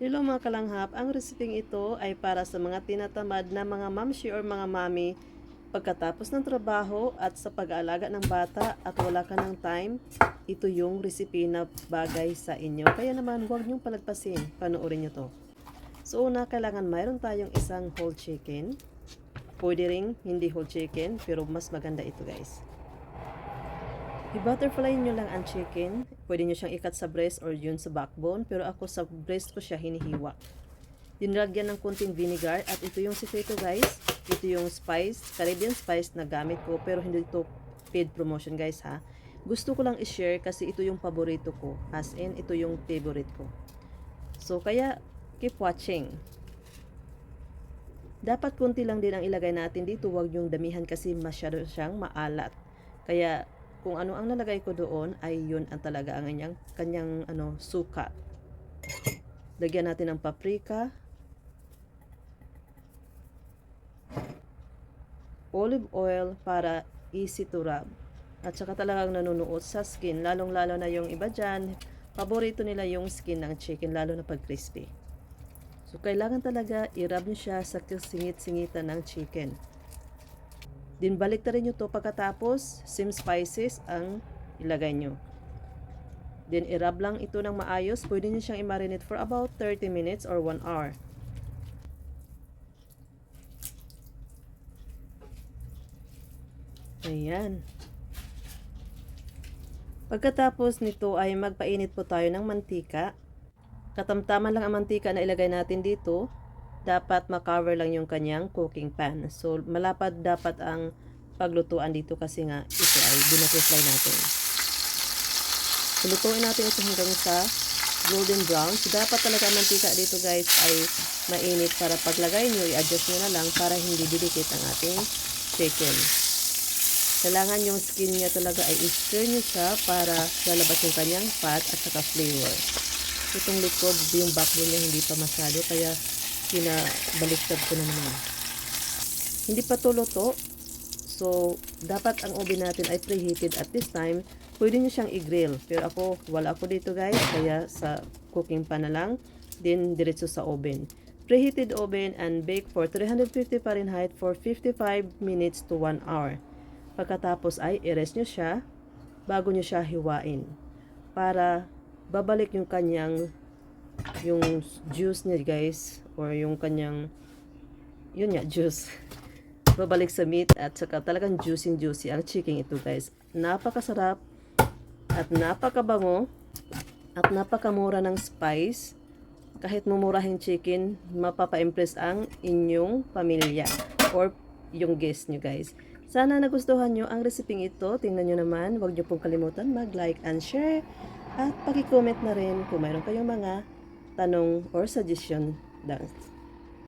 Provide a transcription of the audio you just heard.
Hello mga kalanghap, ang reseping ito ay para sa mga tinatamad na mga mamshi or mga mami pagkatapos ng trabaho at sa pag-aalaga ng bata at wala ka ng time, ito yung recipe na bagay sa inyo. Kaya naman huwag niyong palagpasin, panoorin niyo to. So una, kailangan mayroon tayong isang whole chicken. Pwede ring hindi whole chicken, pero mas maganda ito guys. I-butterfly nyo lang ang chicken. Pwede nyo siyang ikat sa breast or yun sa backbone. Pero ako sa breast ko siya hinihiwa. Dinlagyan ng kunting vinegar. At ito yung sikreto guys. Ito yung spice, Caribbean spice na gamit ko. Pero hindi ito paid promotion guys ha. Gusto ko lang i-share kasi ito yung paborito ko. As in, ito yung favorite ko. So, kaya keep watching. Dapat kunti lang din ang ilagay natin dito. Huwag yung damihan kasi masyado siyang maalat. Kaya kung ano ang nalagay ko doon ay yun ang talaga ang kanyang, kanyang ano, suka. Lagyan natin ng paprika. Olive oil para easy to rub. At saka talagang nanunuot sa skin. Lalong-lalo na yung iba dyan. Paborito nila yung skin ng chicken, lalo na pag crispy. So, kailangan talaga i-rub nyo siya sa singit-singitan ng chicken. Din balik na rin nyo to pagkatapos, same spices ang ilagay nyo. Then i-rub lang ito ng maayos. Pwede nyo siyang i-marinate for about 30 minutes or 1 hour. Ayan. Pagkatapos nito ay magpainit po tayo ng mantika. Katamtaman lang ang mantika na ilagay natin dito dapat makover lang yung kanyang cooking pan. So, malapad dapat ang paglutuan dito kasi nga ito ay binutterfly natin. So, lutuin natin ito hanggang sa golden brown. So, dapat talaga ang mantika dito guys ay mainit para paglagay nyo, i-adjust nyo na lang para hindi didikit ang ating chicken. Kailangan yung skin niya talaga ay i-stir nyo siya para lalabas yung kanyang fat at saka flavor. Itong likod, yung backbone niya hindi pa masyado kaya pinabaliktad ko na naman. Hindi pa to luto. So, dapat ang oven natin ay preheated at this time. Pwede nyo siyang i-grill. Pero ako, wala ako dito guys. Kaya sa cooking pan na lang. Then, diretso sa oven. Preheated oven and bake for 350 Fahrenheit for 55 minutes to 1 hour. Pagkatapos ay i-rest nyo siya bago nyo siya hiwain. Para babalik yung kanyang yung juice niya guys or yung kanyang yun nga juice. Babalik sa meat at saka talagang juicy juicy ang chicken ito guys. Napakasarap at napakabango at napakamura ng spice. Kahit mumurahing chicken mapapa-impress ang inyong pamilya or yung guest nyo guys. Sana nagustuhan nyo ang reseping ito. Tingnan nyo naman. Huwag nyo pong kalimutan mag like and share. At paki-comment na rin kung mayroon kayong mga tanong or suggestion. Dance.